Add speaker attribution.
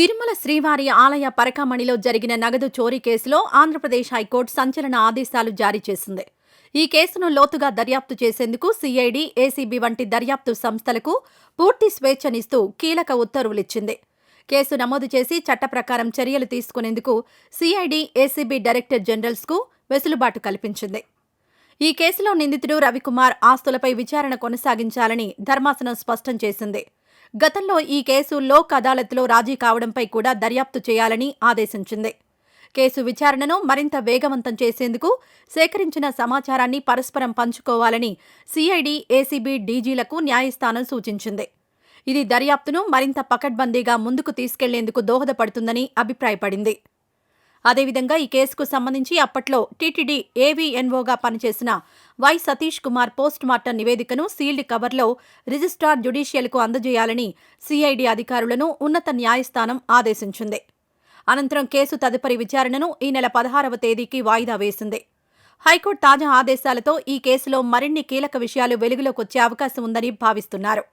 Speaker 1: తిరుమల శ్రీవారి ఆలయ పరకామణిలో జరిగిన నగదు చోరీ కేసులో ఆంధ్రప్రదేశ్ హైకోర్టు సంచలన ఆదేశాలు జారీ చేసింది. ఈ కేసును లోతుగా దర్యాప్తు చేసేందుకు సిఐడి ఏసీబీ వంటి దర్యాప్తు సంస్థలకు పూర్తి స్వేచ్ఛనిస్తూ కీలక ఉత్తర్వులిచ్చింది. కేసు నమోదు చేసి చట్ట ప్రకారం చర్యలు తీసుకునేందుకు సిఐడి ఏసీబీ డైరెక్టర్ జనరల్స్కు వెసులుబాటు కల్పించింది. ఈ కేసులో నిందితుడు రవికుమార్ ఆస్తులపై విచారణ కొనసాగించాలని ధర్మాసనం స్పష్టం చేసింది. గతంలో ఈ కేసు లోక్ అదాలత్లో రాజీ కావడంపై కూడా దర్యాప్తు చేయాలని ఆదేశించింది. కేసు విచారణను మరింత వేగవంతం చేసేందుకు సేకరించిన సమాచారాన్ని పరస్పరం పంచుకోవాలని సిఐడి ఏసీబీ డీజీలకు న్యాయస్థానం సూచించింది. ఇది దర్యాప్తును మరింత పకడ్బందీగా ముందుకు తీసుకెళ్ళేందుకు దోహదపడుతుందని అభిప్రాయపడింది. అదేవిధంగా ఈ కేసుకు సంబంధించి అప్పట్లో టీటీడీ ఏవీఎన్ఓగా పనిచేసిన Y Satish Kumar post mortem నివేదికను సీల్డ్ కవర్లో రిజిస్ట్రార్ జ్యుడీషియల్కు అందజేయాలని సిఐడి అధికారులను ఉన్నత న్యాయస్థానం ఆదేశించింది. అనంతరం కేసు తదుపరి విచారణను ఈ నెల పదహారవ తేదీకి వాయిదా వేసింది. హైకోర్టు తాజా ఆదేశాలతో ఈ కేసులో మరిన్ని కీలక విషయాలు వెలుగులోకొచ్చే అవకాశం ఉందని భావిస్తున్నారు.